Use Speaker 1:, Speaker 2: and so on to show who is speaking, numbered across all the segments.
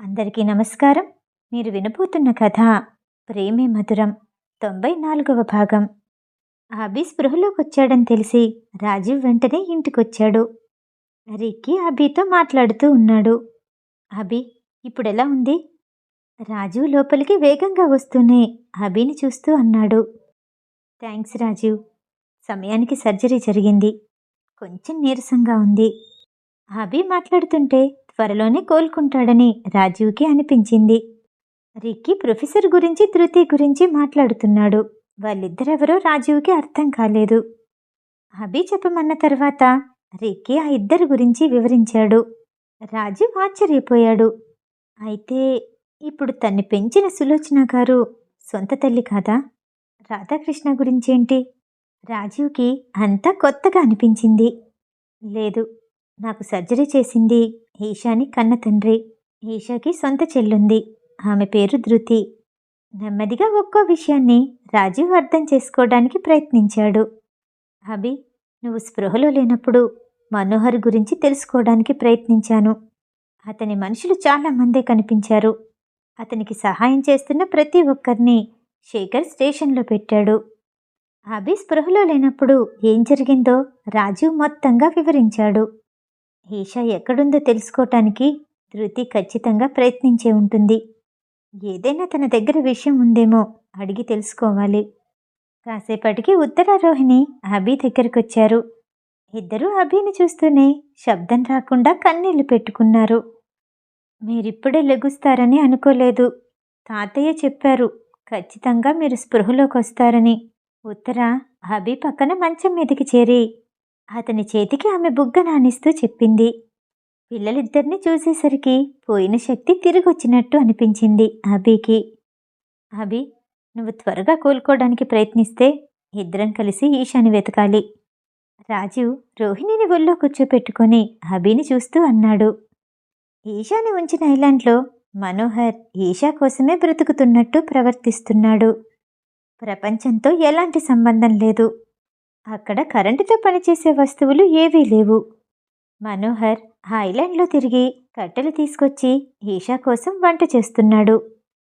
Speaker 1: అందరికీ నమస్కారం. మీరు వినబోతున్న కథ ప్రేమే మధురం తొంభై నాలుగవ భాగం. అభి స్పృహలోకి వచ్చాడని తెలిసి రాజీవ్ వెంటనే ఇంటికొచ్చాడు. రిక్కీ అభితో మాట్లాడుతూ ఉన్నాడు. అభి ఇప్పుడెలా ఉంది? రాజీవ్ లోపలికి వేగంగా వస్తూనే అభిని చూస్తూ అన్నాడు. థ్యాంక్స్ రాజీవ్. సమయానికి సర్జరీ జరిగింది. కొంచెం నీరసంగా ఉంది. అభి మాట్లాడుతుంటే త్వరలోనే కోలుకుంటాడని రాజీవ్కి అనిపించింది. రిక్కీ ప్రొఫెసర్ గురించి ధృతి గురించి మాట్లాడుతున్నాడు. వాళ్ళిద్దరెవరో రాజీవ్కి అర్థం కాలేదు. అభి చెప్పమన్న తర్వాత రిక్కీ ఆ ఇద్దరి గురించి వివరించాడు. రాజీవ్ ఆశ్చర్యపోయాడు. అయితే ఇప్పుడు తన్ని పెంచిన సులోచన గారు సొంత తల్లి కాదా? రాధాకృష్ణ గురించేంటి? రాజీవ్కి అంతా కొత్తగా అనిపించింది. లేదు నాకు సర్జరీ చేసింది ఈషాని కన్న తండ్రి. ఈషాకి సొంత చెల్లుంది. ఆమె పేరు ధృతి. నెమ్మదిగా ఒక్కో విషయాన్ని రాజీవ్ అర్థం చేసుకోవడానికి ప్రయత్నించాడు. అభి నువ్వు స్పృహలో లేనప్పుడు మనోహర్ గురించి తెలుసుకోవడానికి ప్రయత్నించాను. అతని మనుషులు చాలా మందే కనిపించారు. అతనికి సహాయం చేస్తున్న ప్రతి ఒక్కరిని శేఖర్ స్టేషన్లో పెట్టాడు. అభి స్పృహలో లేనప్పుడు ఏం జరిగిందో రాజీవ్ మొత్తంగా వివరించాడు. ఈషా ఎక్కడుందో తెలుసుకోవటానికి ధృతి ఖచ్చితంగా ప్రయత్నించే ఉంటుంది. ఏదైనా తన దగ్గర విషయం ఉందేమో అడిగి తెలుసుకోవాలి. కాసేపటికి ఉత్తరారోహిణి అభి దగ్గరకొచ్చారు. ఇద్దరూ అభిని చూస్తూనే శబ్దం రాకుండా కన్నీళ్ళు పెట్టుకున్నారు. మీరిప్పుడే లెగుస్తారని అనుకోలేదు. తాతయ్య చెప్పారు ఖచ్చితంగా మీరు స్పృహలోకి వస్తారని ఉత్తర అభి పక్కన మంచం మీదకి చేరి అతని చేతికి ఆమె బుగ్గ నానిస్తూ చెప్పింది. పిల్లలిద్దరిని చూసేసరికి పోయిన శక్తి తిరిగొచ్చినట్టు అనిపించింది అభికి. అభి నువ్వు త్వరగా కోలుకోవడానికి ప్రయత్నిస్తే ఇద్దరం కలిసి ఈశాని వెతకాలి. రాజీవ్ రోహిణిని ఒళ్ళో కూర్చోపెట్టుకొని అభిని చూస్తూ అన్నాడు. ఈశాని ఉంచిన ఐలాండ్లో మనోహర్ ఈషా కోసమే బ్రతుకుతున్నట్టు ప్రవర్తిస్తున్నాడు. ప్రపంచంతో ఎలాంటి సంబంధం లేదు. అక్కడ కరెంటుతో పనిచేసే వస్తువులు ఏవీ లేవు. మనోహర్ హైలాండ్లో ఐలాండ్లో తిరిగి కట్టెలు తీసుకొచ్చి ఈషా కోసం వంట చేస్తున్నాడు.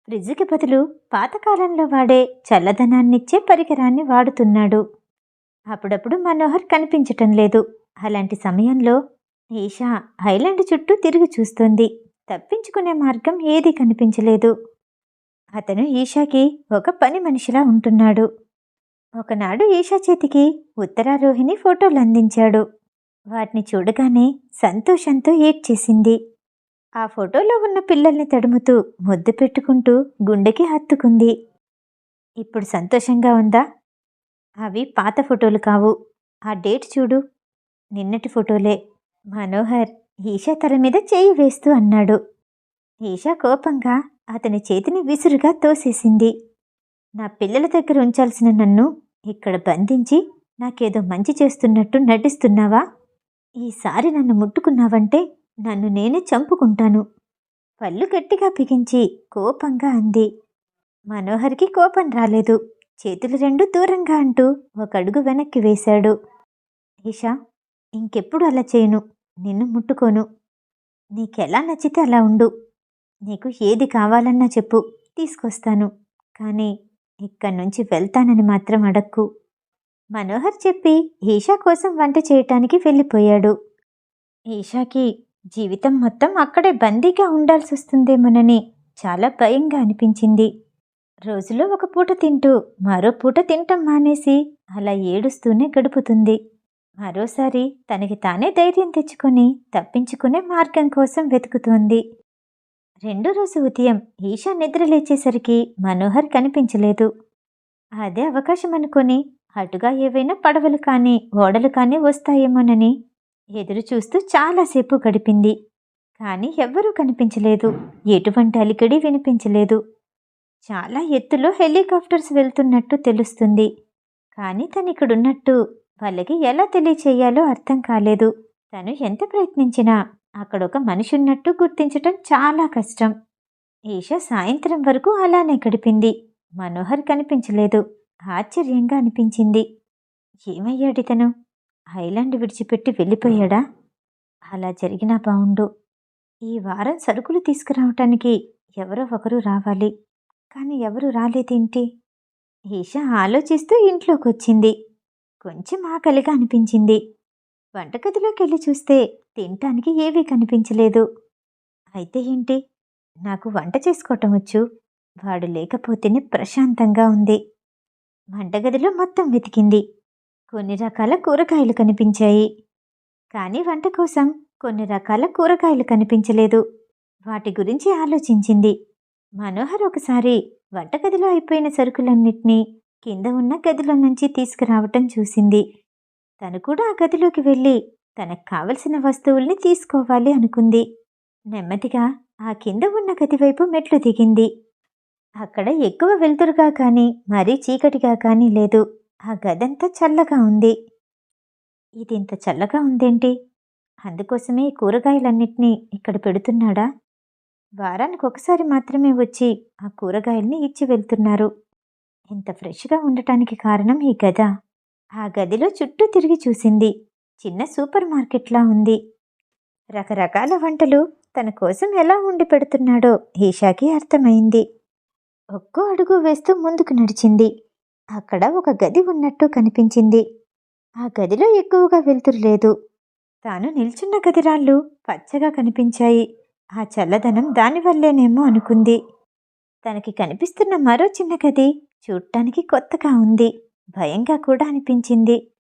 Speaker 1: ఫ్రిడ్జ్కి బదులు పాతకాలంలో వాడే చల్లదనాన్నిచ్చే పరికరాన్ని వాడుతున్నాడు. అప్పుడప్పుడు మనోహర్ కనిపించటం లేదు. అలాంటి సమయంలో ఈషా ఐలాండ్ చుట్టూ తిరిగి చూస్తుంది. తప్పించుకునే మార్గం ఏదీ కనిపించలేదు. అతను ఈషాకి ఒక పని మనిషిలా ఉంటున్నాడు. ఒకనాడు ఈషా చేతికి ఉత్తరారోహిణి ఫోటోలు అందించాడు. వాటిని చూడగానే సంతోషంతో ఏడ్చేసింది. ఆ ఫోటోలో ఉన్న పిల్లల్ని తడుముతూ ముద్దు పెట్టుకుంటూ గుండెకి హత్తుకుంది. ఇప్పుడు సంతోషంగా ఉందా? అవి పాత ఫోటోలు కావు. ఆ డేట్ చూడు. నిన్నటి ఫోటోలే. మనోహర్ ఈషా తల మీద చేయి వేస్తూ అన్నాడు. ఈషా కోపంగా అతని చేతిని విసురుగా తోసేసింది. నా పిల్లల దగ్గర ఉంచాల్సిన నన్ను ఇక్కడ బంధించి నాకేదో మంచి చేస్తున్నట్టు నటిస్తున్నావా? ఈసారి నన్ను ముట్టుకున్నావంటే నన్ను నేనే చంపుకుంటాను. పళ్ళు గట్టిగా బిగించి కోపంగా అంది. మనోహర్కి కోపం రాలేదు. చేతులు రెండు దూరంగా అంటూ ఒక అడుగు వెనక్కి వేశాడు. ఈషా ఇంకెప్పుడు అలా చేయను. నిన్ను ముట్టుకోను. నీకెలా నచ్చితే అలా ఉండు. నీకు ఏది కావాలన్నా చెప్పు. తీసుకొస్తాను. కానీ ఇక్కడి నుంచి వెళ్తానని మాత్రం అడక్కు. మనోహర్ చెప్పి ఈషా కోసం వంట చేయటానికి వెళ్ళిపోయాడు. ఈషాకి జీవితం మొత్తం అక్కడే బందీగా ఉండాల్సి వస్తుందేమోనని చాలా భయంగా అనిపించింది. రోజులో ఒక పూట తింటూ మరో పూట తింటం మానేసి అలా ఏడుస్తూనే గడుపుతుంది. మరోసారి తనకి తానే ధైర్యం తెచ్చుకొని తప్పించుకునే మార్గం కోసం వెతుకుతోంది. రెండో రోజు ఉదయం ఈషా నిద్ర లేచేసరికి మనోహర్ కనిపించలేదు. అదే అవకాశం అనుకొని అటుగా ఏవైనా పడవలు కానీ ఓడలు కానీ వస్తాయేమోనని ఎదురు చూస్తూ చాలాసేపు గడిపింది. కానీ ఎవ్వరూ కనిపించలేదు. ఎటువంటి అలికడి వినిపించలేదు. చాలా ఎత్తులో హెలికాప్టర్స్ వెళ్తున్నట్టు తెలుస్తుంది. కానీ తను ఇక్కడున్నట్టు వాళ్ళకి ఎలా తెలియచేయాలో అర్థం కాలేదు. తను ఎంత ప్రయత్నించినా అక్కడ ఒక మనిషి ఉన్నట్టు గుర్తించటం చాలా కష్టం. ఈష సాయంత్రం వరకు అలానే గడిపింది. మనోహర్ కనిపించలేదు. ఆశ్చర్యంగా అనిపించింది. ఏమయ్యాడితను ఐలాండ్ విడిచిపెట్టి వెళ్ళిపోయాడా? అలా జరిగినా బావుండు. ఈ వారం సరుకులు తీసుకురావటానికి ఎవరో ఒకరు రావాలి. కానీ ఎవరు రాలేదేంటి? ఈష ఆలోచిస్తూ ఇంట్లోకి వచ్చింది కొంచెం ఆకలిగా అనిపించింది. వంటగదిలోకి వెళ్ళి చూస్తే తినటానికి ఏవీ కనిపించలేదు. అయితే ఏంటి? నాకు వంట చేసుకోవటం వచ్చు. వాడు లేకపోతేనే ప్రశాంతంగా ఉంది. వంటగదిలో మొత్తం వెతికింది. కొన్ని రకాల కూరగాయలు కనిపించాయి. కానీ వంట కోసం కొన్ని రకాల కూరగాయలు కనిపించలేదు. వాటి గురించి ఆలోచించింది. మనోహర్ ఒకసారి వంటగదిలో అయిపోయిన సరుకులన్నిటినీ కింద ఉన్న గదిలో నుంచి తీసుకురావటం చూసింది. తను కూడా ఆ గదిలోకి వెళ్ళి తనకు కావలసిన వస్తువుల్ని తీసుకోవాలి అనుకుంది. నెమ్మదిగా ఆ కింద ఉన్న గది వైపు మెట్లు దిగింది. అక్కడ ఎక్కువ వెలుతురుగా కానీ మరీ చీకటిగా కానీ లేదు. ఆ గదంతా చల్లగా ఉంది. ఇది ఇంత చల్లగా ఉందేంటి? అందుకోసమే ఈ కూరగాయలన్నిటినీ ఇక్కడ పెడుతున్నాడా? వారానికి ఒకసారి మాత్రమే వచ్చి ఆ కూరగాయల్ని ఇచ్చి వెళ్తున్నారు. ఇంత ఫ్రెష్గా ఉండటానికి కారణం ఈ గద. ఆ గదిలో చుట్టూ తిరిగి చూసింది. చిన్న సూపర్ మార్కెట్లా ఉంది. రకరకాల వంటలు తన కోసం ఎలా ఉండి పెడుతున్నాడో ఈషాకి అర్థమైంది. ఒక్కో అడుగు వేస్తూ ముందుకు నడిచింది. అక్కడ ఒక గది ఉన్నట్టు కనిపించింది. ఆ గదిలో ఎక్కువగా వెలుతురు లేదు. తాను నిల్చున్న గదిరాళ్ళు పచ్చగా కనిపించాయి. ఆ చల్లదనం దానివల్లేనేమో అనుకుంది. తనకి కనిపిస్తున్న మరో చిన్న గది చూడటానికి కొత్తగా ఉంది. భయంగా కూడా అనిపించింది.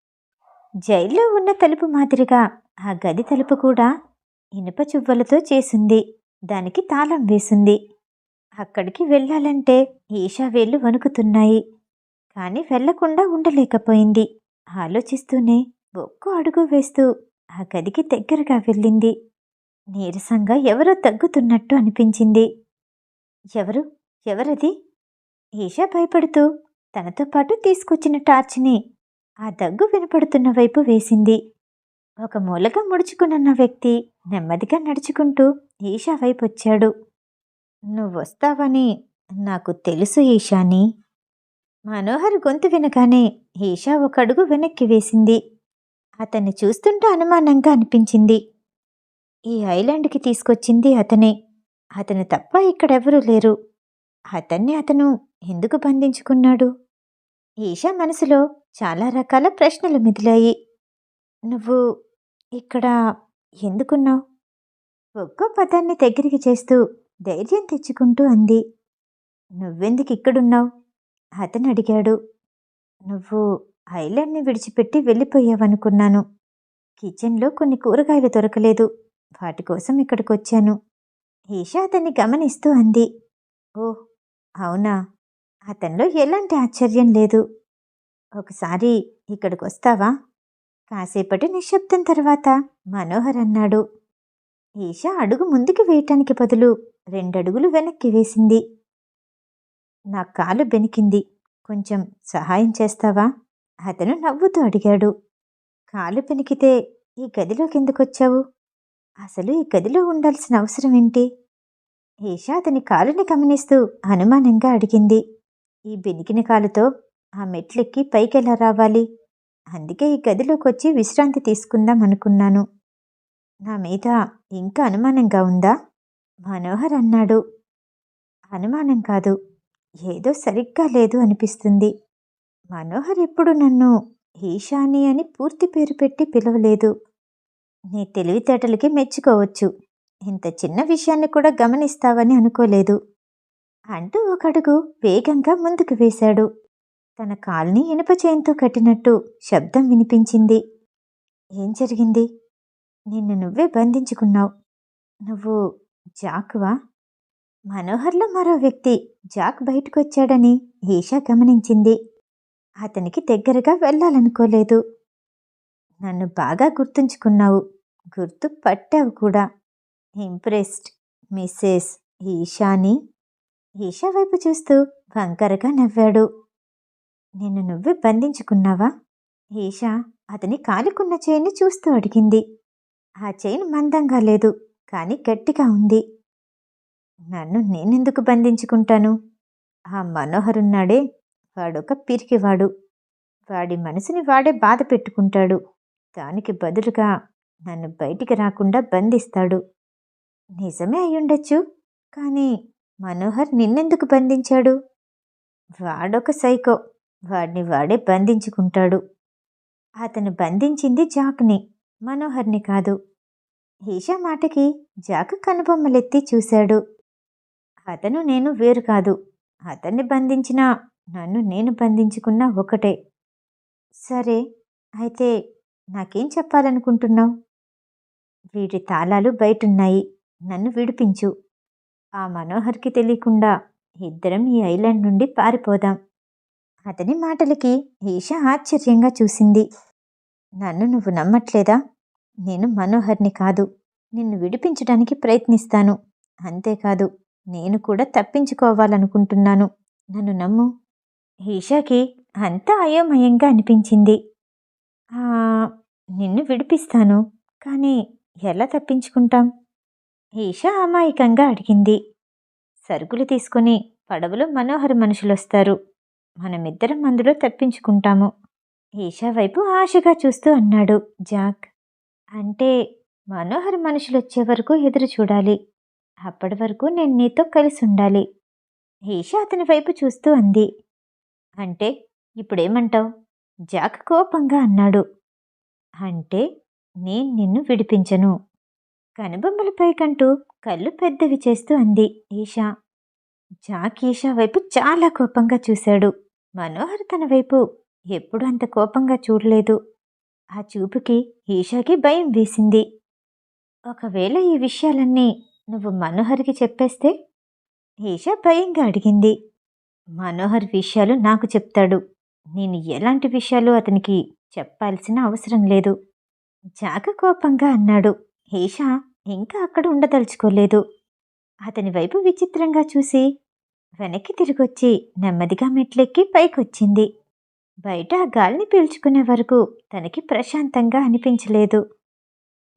Speaker 1: జైల్లో ఉన్న తలుపు మాదిరిగా ఆ గది తలుపు కూడా ఇనుప చువ్వలతో చేసింది. దానికి తాళం వేసింది. అక్కడికి వెళ్ళాలంటే ఈషా వేళ్ళు వణుకుతున్నాయి. కానీ వెళ్ళకుండా ఉండలేకపోయింది. ఆలోచిస్తూనే ఒక్కో అడుగు వేస్తూ ఆ గదికి దగ్గరగా వెళ్ళింది. నీరసంగా ఎవరో తగ్గుతున్నట్టు అనిపించింది. ఎవరు? ఎవరది? ఈషా భయపడుతూ తనతో పాటు తీసుకొచ్చిన టార్చ్ని ఆ దగ్గు వినపడుతున్న వైపు వేసింది. ఒక మూలగా ముడుచుకునున్న వ్యక్తి నెమ్మదిగా నడుచుకుంటూ ఈషా వైపు వచ్చాడు నువ్వొస్తావని నాకు తెలుసు ఈషాని. మనోహర్ గొంతు వినగానే ఈషా ఒక అడుగు వెనక్కి వేసింది. అతన్ని చూస్తుంటే అనుమానంగా అనిపించింది. ఈ ఐలాండ్కి తీసుకొచ్చింది అతనే. అతను తప్ప ఇక్కడెవరూ లేరు. అతన్ని అతను ఎందుకు బంధించుకున్నాడు? ఈషా మనసులో చాలా రకాల ప్రశ్నలు మిదిలాయి నువ్వు ఇక్కడ ఎందుకున్నావు? ఒక్కో పదాన్ని దగ్గరికి చేస్తూ ధైర్యం తెచ్చుకుంటూ అంది. నువ్వెందుకు ఇక్కడున్నావు? అతను అడిగాడు. నువ్వు ఐలాండ్ని విడిచిపెట్టి వెళ్ళిపోయావనుకున్నాను. కిచెన్లో కొన్ని కూరగాయలు దొరకలేదు. వాటి కోసం ఇక్కడికి వచ్చాను ఈషా అతన్ని గమనిస్తూ అంది. ఓ అవునా? అతనిలో ఎలాంటి ఆశ్చర్యం లేదు. ఒకసారి ఇక్కడికి వస్తావా కాసేపటి నిశ్శబ్దం తర్వాత మనోహర్ అన్నాడు. ఈషా అడుగు ముందుకు వేయటానికి బదులు రెండడుగులు వెనక్కి వేసింది. నా కాలు బెనికింది. కొంచెం సహాయం చేస్తావా? అతను నవ్వుతూ అడిగాడు. కాలు బెనికితే ఈ గదిలోకి ఎందుకొచ్చావు? అసలు ఈ గదిలో ఉండాల్సిన అవసరం ఏంటి? ఈషా అతని కాలుని గమనిస్తూ అనుమానంగా అడిగింది. ఈ బెనికిన కాలుతో ఆ మెట్లెక్కి పైకెలా రావాలి? అందుకే ఈ గదిలోకి వచ్చి విశ్రాంతి తీసుకుందాం అనుకున్నాను. నా మీద ఇంకా అనుమానంగా ఉందా? మనోహర్ అన్నాడు. అనుమానం కాదు. ఏదో సరిగ్గా లేదు అనిపిస్తుంది. మనోహర్ ఎప్పుడు నన్ను ఈశాని అని పూర్తి పేరు పెట్టి పిలవలేదు. నీ తెలివితేటలకి మెచ్చుకోవచ్చు. ఇంత చిన్న విషయాన్ని కూడా గమనిస్తావని అనుకోలేదు. అంటూ ఒకడుగు వేగంగా ముందుకు వేశాడు. తన కాల్ని ఇనుప చేయంతో కట్టినట్టు శబ్దం వినిపించింది. ఏం జరిగింది? నిన్ను నువ్వే బంధించుకున్నావు. నువ్వు జాక్వా? మనోహర్లో మరో వ్యక్తి జాక్ బయటకొచ్చాడని ఈషా గమనించింది. అతనికి దగ్గరగా వెళ్ళాలనుకోలేదు. నన్ను బాగా గుర్తుంచుకున్నావు. గుర్తు పట్టావు కూడా. ఇంప్రెస్డ్ మిస్సెస్ ఈషాని ఈషా వైపు చూస్తూ వంకరగా నవ్వాడు. నిన్ను నువ్వే బంధించుకున్నావా? ఈషా అతని కాలుకున్న చైన్ని చూస్తూ అడిగింది. ఆ చైన్ మందంగా లేదు కానీ గట్టిగా ఉంది. నన్ను నేనెందుకు బంధించుకుంటాను? ఆ మనోహరున్నాడే వాడొక పిరికివాడు. వాడి మనసుని వాడే బాధ పెట్టుకుంటాడు. దానికి బదులుగా నన్ను బయటికి రాకుండా బంధిస్తాడు. నిజమే అయ్యుండొచ్చు కానీ మనోహర్ నిన్నెందుకు బంధించాడు? వాడొక సైకో. వాడిని వాడే బంధించుకుంటాడు. అతను బంధించింది జాక్ని మనోహర్ని కాదు. ఈషా మాటకి జాక్ కనుబొమ్మలెత్తి చూశాడు. అతను నేను వేరు కాదు. అతన్ని బంధించినా నన్ను నేను బంధించుకున్నా ఒకటే. సరే అయితే నాకేం చెప్పాలనుకుంటున్నావు? వీటి తాళాలు బయటున్నాయి. నన్ను విడిపించు. ఆ మనోహర్కి తెలియకుండా ఇద్దరం ఈ ఐలాండ్ నుండి పారిపోదాం. అతని మాటలకి ఈషా ఆశ్చర్యంగా చూసింది. నన్ను నువ్వు నమ్మట్లేదా? నేను మనోహర్ని కాదు. నిన్ను విడిపించడానికి ప్రయత్నిస్తాను. అంతేకాదు నేను కూడా తప్పించుకోవాలనుకుంటున్నాను. నన్ను నమ్ము. ఈషాకి అంతా అయోమయంగా అనిపించింది. నిన్ను విడిపిస్తాను. కానీ ఎలా తప్పించుకుంటాం? ఈషా అమాయకంగా అడిగింది. సరుకులు తీసుకుని పడవలో మనోహర్ మనుషులొస్తారు. మనమిద్దరం అందులో తప్పించుకుంటాము. ఈషా వైపు ఆశగా చూస్తూ అన్నాడు జాక్. అంటే మనోహర్ మనుషులొచ్చే వరకు ఎదురు చూడాలి. అప్పటి వరకు నేను నీతో కలిసి ఉండాలి ఈషా అతని వైపు చూస్తూ అంది. అంటే ఇప్పుడేమంటావు? జాక్ కోపంగా అన్నాడు. అంటే నేను నిన్ను విడిపించను. కనుబొమ్మలపై కంటూ కళ్ళు పెద్దవి చేస్తూ అంది ఈషా. జాక్ ఈషా వైపు చాలా కోపంగా చూశాడు. మనోహర్ తన వైపు ఎప్పుడు అంత కోపంగా చూడలేదు. ఆ చూపుకి ఈషాకి భయం వేసింది. ఒకవేళ ఈ విషయాలన్నీ నువ్వు మనోహర్కి చెప్పేస్తే? ఈషా భయంగా అడిగింది. మనోహర్ విషయాలు నాకు చెప్తాడు. నేను ఎలాంటి విషయాలు అతనికి చెప్పాల్సిన అవసరం లేదు. జాక కోపంగా అన్నాడు. హేషా ఇంకా అక్కడ ఉండదలుచుకోలేదు. అతని వైపు విచిత్రంగా చూసి వెనక్కి తిరిగొచ్చి నెమ్మదిగా మెట్లెక్కి పైకొచ్చింది. బయట ఆ గాలిని పీల్చుకునే వరకు తనకి ప్రశాంతంగా అనిపించలేదు.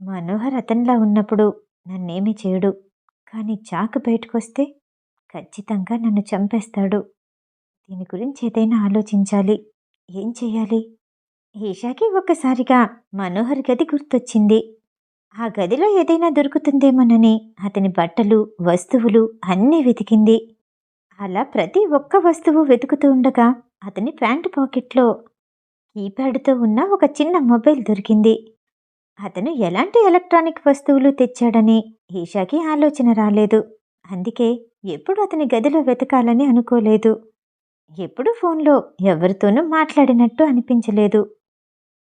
Speaker 1: మనోహర్ అతనిలా ఉన్నప్పుడు నన్నేమీ చేయడు. కానీ చాకు బయటకొస్తే ఖచ్చితంగా నన్ను చంపేస్తాడు. దీని గురించి ఏదైనా ఆలోచించాలి. ఏం చేయాలి? ఈషాకి ఒక్కసారిగా మనోహర్ గది గుర్తొచ్చింది. ఆ గదిలో ఏదైనా దొరుకుతుందేమోనని అతని బట్టలు వస్తువులు అన్నీ వెతికింది. అలా ప్రతి ఒక్క వస్తువు వెతుకుతూ ఉండగా అతని ప్యాంటు పాకెట్లో కీప్యాడ్తో ఉన్న ఒక చిన్న మొబైల్ దొరికింది. అతను ఎలాంటి ఎలక్ట్రానిక్ వస్తువులు తెచ్చాడని ఈషాకి ఆలోచన రాలేదు. అందుకే ఎప్పుడు అతని గదిలో వెతకాలని అనుకోలేదు. ఎప్పుడు ఫోన్లో ఎవరితోనూ మాట్లాడినట్టు అనిపించలేదు.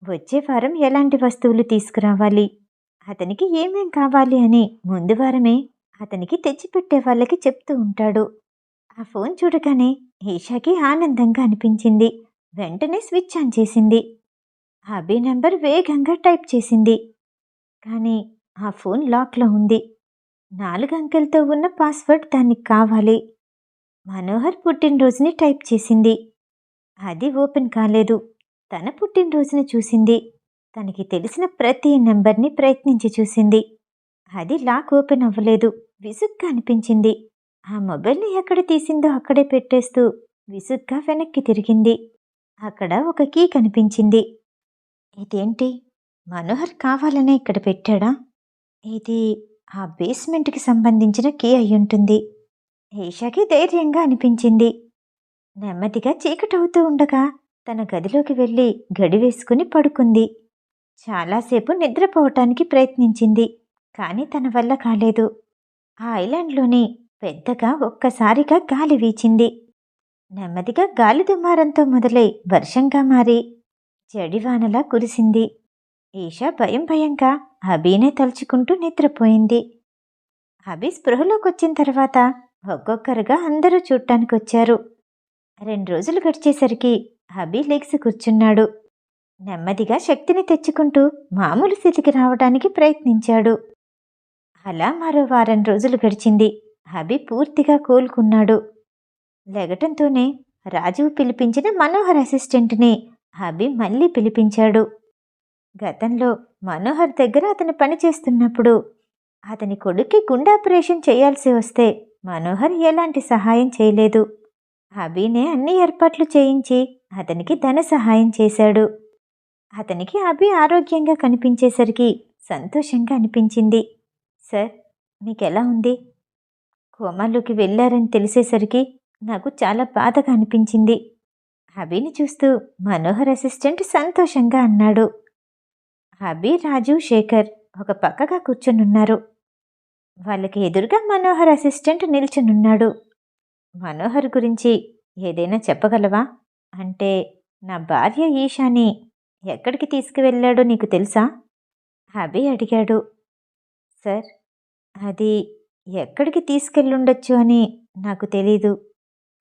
Speaker 1: వచ్చే వారం ఎలాంటి వస్తువులు తీసుకురావాలి? అతనికి ఏమేం కావాలి అని ముందు వారమే అతనికి తెచ్చిపెట్టే వాళ్ళకి చెప్తూ ఉంటాడు. ఆ ఫోన్ చూడగానే ఈషాకి ఆనందంగా అనిపించింది. వెంటనే స్విచ్ ఆన్ చేసింది. అభి నెంబర్ వేగంగా టైప్ చేసింది. కానీ ఆ ఫోన్ లాక్లో ఉంది. నాలుగు అంకెలతో ఉన్న పాస్వర్డ్ దానికి కావాలి. మనోహర్ పుట్టినరోజుని టైప్ చేసింది. అది ఓపెన్ కాలేదు. తన పుట్టినరోజుని చూసింది. తనకి తెలిసిన ప్రతి నెంబర్ని ప్రయత్నించి చూసింది. అది లాక్ ఓపెన్ అవ్వలేదు. విసుగ్గా అనిపించింది. ఆ మొబైల్ని ఎక్కడ తీసిందో అక్కడే పెట్టేస్తూ విసుగ్గా వెనక్కి తిరిగింది. అక్కడ ఒక కీ కనిపించింది. ఇదేంటి? మనోహర్ కావాలనే ఇక్కడ పెట్టాడా? ఇది ఆ బేస్మెంట్కి సంబంధించిన కీ అయ్యుంటుంది ఈషాకి ధైర్యంగా అనిపించింది. నెమ్మదిగా చీకటవుతూ ఉండగా తన గదిలోకి వెళ్ళి గడి వేసుకుని పడుకుంది. చాలాసేపు నిద్రపోవటానికి ప్రయత్నించింది కానీ తన వల్ల కాలేదు. ఆ ఐలాండ్లోని పెద్దగా ఒక్కసారిగా గాలి వీచింది. నెమ్మదిగా గాలి దుమారంతో మొదలై వర్షంగా మారి జడివానలా కురిసింది. ఈషా భయం భయంగా అభినే తలుచుకుంటూ నిద్రపోయింది. అబీ స్పృహలోకొచ్చిన తర్వాత ఒక్కొక్కరుగా అందరూ చూడటానికొచ్చారు రెండు రోజులు గడిచేసరికి అభి లెగ్స్ కూర్చున్నాడు. నెమ్మదిగా శక్తిని తెచ్చుకుంటూ మామూలు స్థితికి రావడానికి ప్రయత్నించాడు. అలా మరో వారం రోజులు గడిచింది. అభి పూర్తిగా కోలుకున్నాడు. లెగటంతోనే రాజు పిలిపించిన మనోహర్ అసిస్టెంట్ని అభి మళ్ళీ పిలిపించాడు. గతంలో మనోహర్ దగ్గర అతను పనిచేస్తున్నప్పుడు అతని కొడుక్కి గుండె ఆపరేషన్ చేయాల్సి వస్తే మనోహర్ ఎలాంటి సహాయం చేయలేదు. అభినే అన్ని ఏర్పాట్లు చేయించి అతనికి ధన సహాయం చేశాడు. అతనికి అభి ఆరోగ్యంగా కనిపించేసరికి సంతోషంగా అనిపించింది. సార్ మీకెలా ఉంది? కోమాలోకి వెళ్ళారని తెలిసేసరికి నాకు చాలా బాధగా అనిపించింది. అభిని చూస్తూ మనోహర్ అసిస్టెంట్ సంతోషంగా అన్నాడు. అభి రాజు శేఖర్ ఒక పక్కగా కూర్చునున్నారు. వాళ్ళకి ఎదురుగా మనోహర్ అసిస్టెంట్ నిల్చునున్నాడు. మనోహర్ గురించి ఏదైనా చెప్పగలవా? అంటే నా భార్య ఈషాని ఎక్కడికి తీసుకువెళ్ళాడో నీకు తెలుసా? అభి అడిగాడు. సార్ అది ఎక్కడికి తీసుకెళ్ళుండొచ్చు అని నాకు తెలీదు.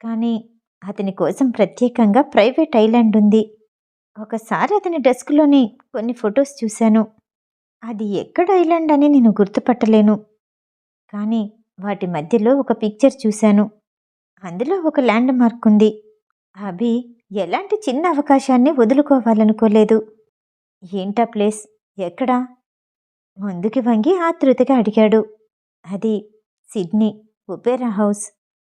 Speaker 1: కానీ అతని కోసం ప్రత్యేకంగా ప్రైవేట్ ఐలాండ్ ఉంది. ఒకసారి అతని డెస్క్లోని కొన్ని ఫొటోస్ చూశాను. అది ఎక్కడ ఐలాండ్ అని నేను గుర్తుపట్టలేను. కానీ వాటి మధ్యలో ఒక పిక్చర్ చూశాను. అందులో ఒక ల్యాండ్ మార్క్ ఉంది. అభి ఎలాంటి చిన్న అవకాశాన్ని వదులుకోవాలనుకోలేదు. ఏంటా ప్లేస్? ఎక్కడా? ముందుకి వంగి ఆతృతగా అడిగాడు. అది సిడ్నీ ఒపేరా హౌస్.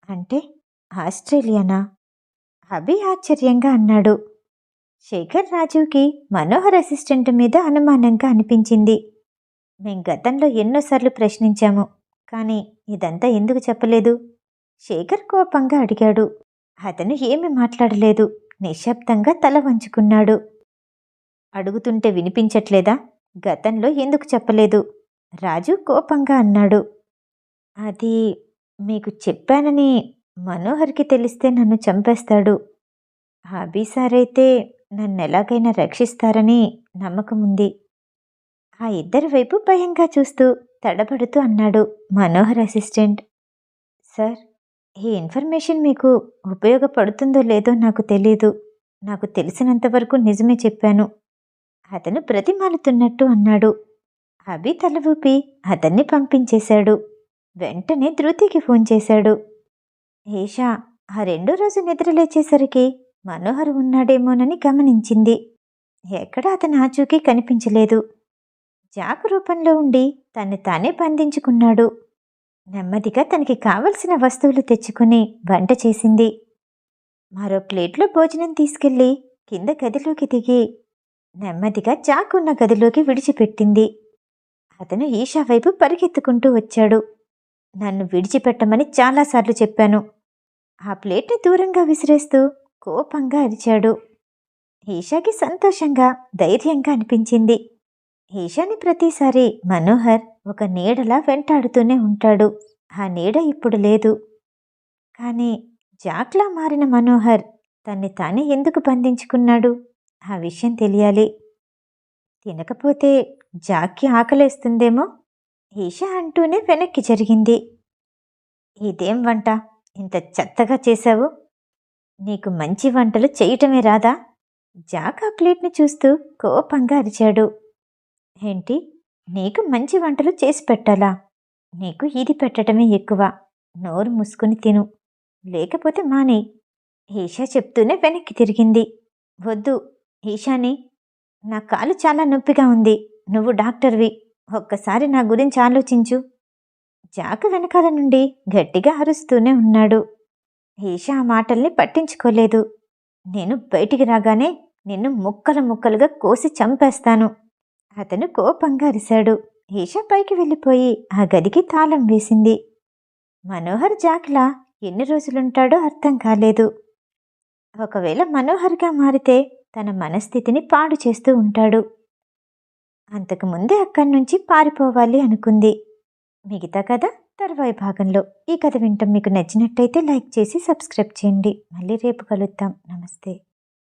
Speaker 1: అంటే ఆస్ట్రేలియానా? అభి ఆశ్చర్యంగా అన్నాడు. శేఖర్ రాజుకి మనోహర్ అసిస్టెంట్ మీద అనుమానంగా అనిపించింది. మేం గతంలో ఎన్నోసార్లు ప్రశ్నించాము కానీ ఇదంతా ఎందుకు చెప్పలేదు? శేఖర్ కోపంగా అడిగాడు. అతను ఏమీ మాట్లాడలేదు. నిశ్శబ్దంగా తల వంచుకున్నాడు. అడుగుతుంటే వినిపించట్లేదా? గతంలో ఎందుకు చెప్పలేదు? రాజు కోపంగా అన్నాడు. అది మీకు చెప్పానని మనోహర్కి తెలిస్తే నన్ను చంపేస్తాడు. హాబీ సార్ అయితే నన్ను ఎలాగైనా రక్షిస్తారని నమ్మకం ఉంది. ఆ ఇద్దరి వైపు భయంగా చూస్తూ తడబడుతూ అన్నాడు మనోహర్ అసిస్టెంట్. సార్ ఈ ఇన్ఫర్మేషన్ మీకు ఉపయోగపడుతుందో లేదో నాకు తెలీదు. నాకు తెలిసినంతవరకు నిజమే చెప్పాను. అతను ప్రతిమాలుతున్నట్టు అన్నాడు. అభి తల ఊపి అతన్ని పంపించేశాడు. వెంటనే ధృతికి ఫోన్ చేశాడు. ఏషా ఆ రెండో రోజు నిద్రలేచేసరికి మనోహర్ ఉన్నాడేమోనని గమనించింది. ఎక్కడ అతని ఆచూకీ కనిపించలేదు. జాకు రూపంలో ఉండి తన్ని తానే బంధించుకున్నాడు. నెమ్మదిగా తనకి కావలసిన వస్తువులు తెచ్చుకుని వంట చేసింది. మరో ప్లేట్లో భోజనం తీసుకెళ్ళి కింద గదిలోకి దిగి నెమ్మదిగా చాకున్న గదిలోకి విడిచిపెట్టింది. అతను ఈషా వైపు పరిగెత్తుకుంటూ వచ్చాడు. నన్ను విడిచిపెట్టమని చాలాసార్లు చెప్పాను. ఆ ప్లేట్ని దూరంగా విసిరేస్తూ కోపంగా అరిచాడు. ఈషాకి సంతోషంగా ధైర్యంగా అనిపించింది. ఈషాని ప్రతిసారి మనోహర్ ఒక నీడలా వెంటాడుతూనే ఉంటాడు. ఆ నీడ ఇప్పుడు లేదు. కానీ జాక్లా మారిన మనోహర్ తన్ని తానే ఎందుకు బంధించుకున్నాడు? ఆ విషయం తెలియాలి. తినకపోతే జాక్కి ఆకలేస్తుందేమో? ఈష అంటూనే వెనక్కి జరిగింది. ఇదేం వంట? ఇంత చెత్తగా చేశావు? నీకు మంచి వంటలు చేయటమే రాదా? జాక్ ఆ ప్లేట్ని చూస్తూ కోపంగా అరిచాడు. ఏంటి? నీకు మంచి వంటలు చేసి పెట్టాలా? నీకు ఇది పెట్టడమే ఎక్కువ. నోరు మూసుకుని తిను. లేకపోతే మానే. ఈషా చెప్తూనే వెనక్కి తిరిగింది. వద్దు ఈషాని. నా కాలు చాలా నొప్పిగా ఉంది. నువ్వు డాక్టర్వి. ఒక్కసారి నా గురించి ఆలోచించు. జాక వెనకాల నుండి గట్టిగా అరుస్తూనే ఉన్నాడు. ఈషా ఆ మాటల్ని పట్టించుకోలేదు. నేను బయటికి రాగానే నిన్ను ముక్కలు ముక్కలుగా కోసి చంపేస్తాను. అతను కోపంగా అరిశాడు. ఈషా పైకి వెళ్ళిపోయి ఆ గదికి తాళం వేసింది. మనోహర్ జాక్లా ఎన్ని రోజులుంటాడో అర్థం కాలేదు. ఒకవేళ మనోహర్గా మారితే తన మనస్థితిని పాడు చేస్తూ ఉంటాడు. అంతకు ముందే అక్కడి నుంచి పారిపోవాలి అనుకుంది. మిగతా కథ తర్వాయి భాగంలో. ఈ కథ వింటాం మీకు నచ్చినట్టయితే లైక్ చేసి సబ్స్క్రైబ్ చేయండి. మళ్ళీ రేపు కలుద్దాం. నమస్తే.